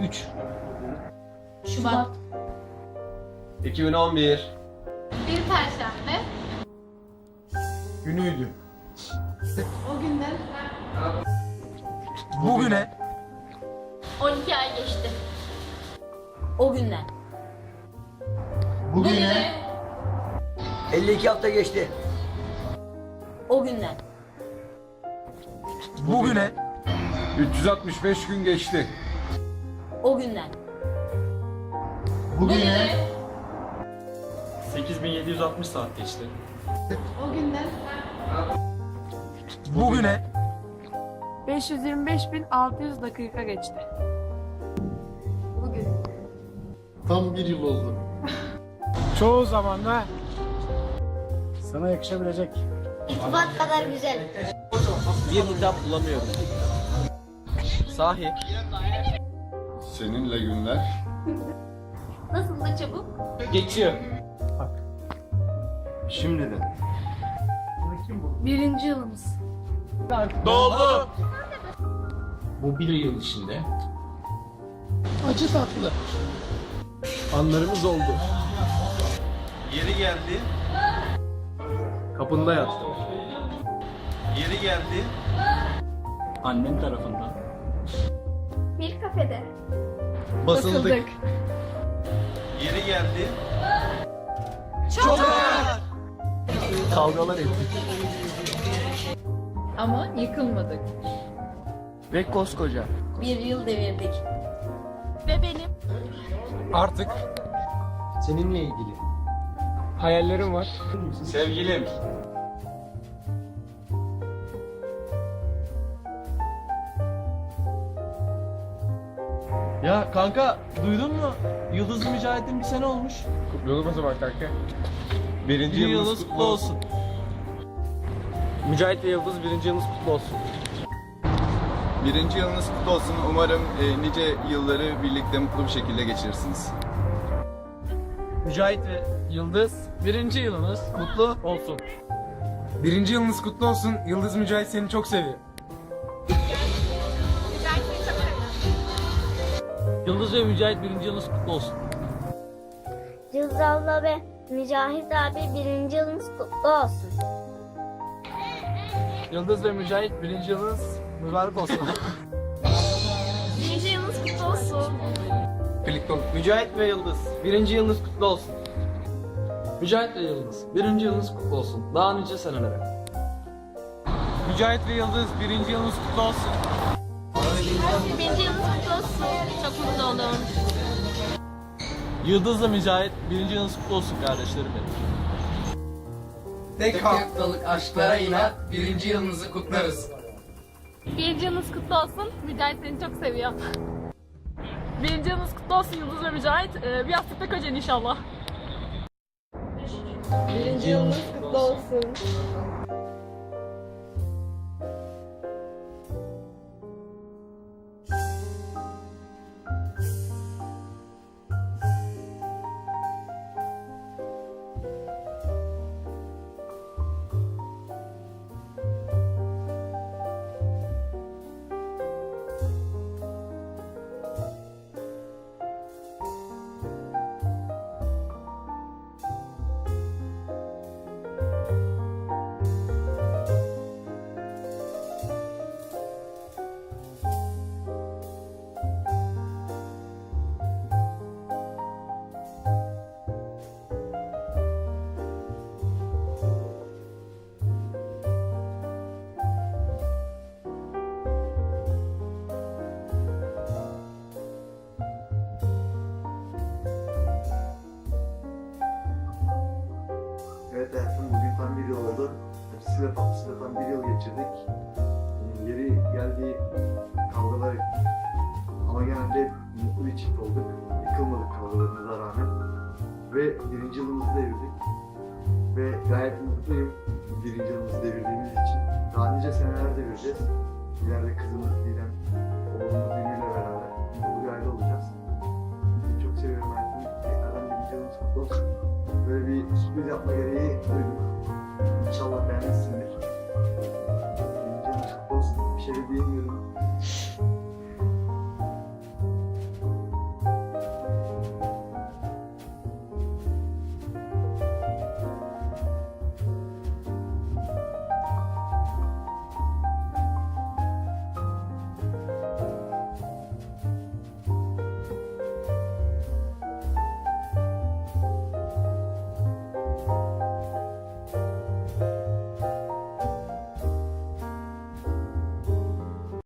3. Şubat. 2011. Bir perşembe. Günüydü. O günden Bugüne 12 ay geçti. O günden. bugüne 52 hafta geçti. O günden. bugüne 365 gün geçti. O günden. bugüne 8760 saat geçti. O günden bugüne 525.600 dakika geçti. bugün. Tam bir yıl oldu. çoğu zamanda sana yakışabilecek İltifat kadar güzel. Bir hitap bulamıyorum. Sahi. Seninle günler. Nasıl da çabuk? Geçiyor. Şimdiden. Birinci yılımız. Doldu. Bu bir yıl içinde Acı tatlı. Anlarımız oldu. Yeri geldi. Kapında yattım. Yeri geldi. annem tarafından Bir kafede. Basıldık. Yeri geldi. Çok ağır. Kavgalar ettik. Ama yıkılmadık. Ve koskoca. Bir yıl devirdik. Ve benim. artık Seninle ilgili. hayallerim var. Sevgilim. Ya kanka duydun mu? Yıldızlı Mücahit'in bir sene olmuş. Kutlayalım o zaman kanka. Birinci Bir yılınız yılınız kutlu olsun. Mücahit ve Yıldız birinci yılınız kutlu olsun. Birinci yılınız kutlu olsun. Umarım e, nice yılları birlikte mutlu bir şekilde geçirirsiniz. Mücahit ve Yıldız birinci yılınız kutlu olsun. Birinci yılınız kutlu olsun. Yıldız Mücahit seni çok seviyor. Yıldız ve Mücahit birinci yılınız kutlu olsun. Yıldız abla ve Mücahit abi birinci yılınız kutlu olsun. Yıldız ve Mücahit birinci yılınız mübarek olsun. Birinci yılınız kutlu olsun. Birlikte ol. Mücahit ve Yıldız birinci yılınız kutlu olsun. Mücahit ve Yıldız birinci yılınız kutlu olsun. Daha nice senelere. Mücahit ve Yıldız birinci yılınız kutlu olsun. Birinci yılınız kutlu olsun. Çok mutlu oldum. Yıldız ve Mücahit birinci yılınız kutlu olsun kardeşlerim benim. Tek haftalık aşklara inat birinci yılınızı kutlarız. Birinci yılınız kutlu olsun. Mücahit seni çok seviyor. Birinci yılınız kutlu olsun Yıldız ve Mücahit. Ee, bir haftalık kocan inşallah. Birinci yılınız kutlu olsun. Tatlısıyla tam bir yıl geçirdik. Yeri geldiği kavgalar. Ama genelde mutlu bir çift olduk. Yıkılmadık kavgalarımıza rağmen. Ve birinci yılımızı devirdik. Ve gayet mutluyum birinci yılımızı devirdiğimiz için. Daha nice seneler devireceğiz. İleride kızımız Didem, oğlumuz Ünlü'yle beraber mutlu bir aile olacağız. Çok seviyorum hayatım. Tekrardan birinci yılımız kutlu olsun. Böyle bir sürpriz yapma gereği duydum. Diyemiyorum.